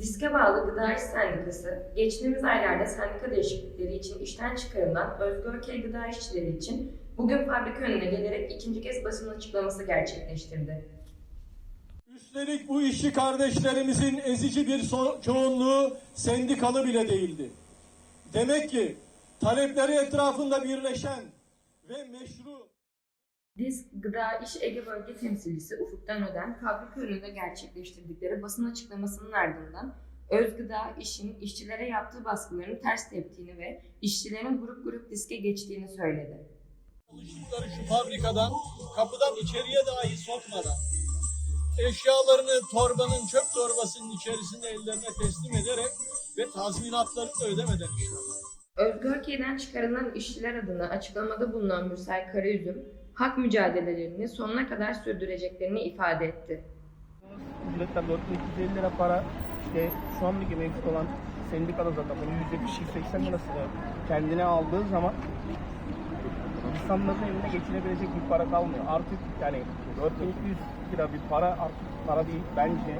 İş Sendikası, geçtiğimiz aylarda sendika değişiklikleri için işten çıkarılan Özgürköy Gıda İşçileri için bugün fabrika önüne gelerek ikinci kez basın açıklaması gerçekleştirdi. Üstelik bu işçi kardeşlerimizin ezici bir so- çoğunluğu sendikalı bile değildi. Demek ki talepleri etrafında birleşen ve meşru Disk Gıda İş Ege Bölge Temsilcisi Ufuk'tan Öden, fabrika önünde gerçekleştirdikleri basın açıklamasının ardından Özgıda İş'in işçilere yaptığı baskıların ters teptiğini ve işçilerin grup grup diske geçtiğini söyledi. çalıştıkları şu fabrikadan kapıdan içeriye dahi sokmadan eşyalarını torbanın çöp torbasının içerisinde ellerine teslim ederek ve tazminatlarını ödemeden işler. Özgürkey'den çıkarılan işçiler adına açıklamada bulunan Mürsel Karayüzüm, hak mücadelelerini sonuna kadar sürdüreceklerini ifade etti. Ücretler 4250 lira para. İşte şu andaki mevcut olan sendikada zaten bunu %80 lirasını kendine aldığı zaman insanların eline geçirebilecek bir para kalmıyor. Artık yani 4200 lira bir para artık para değil bence.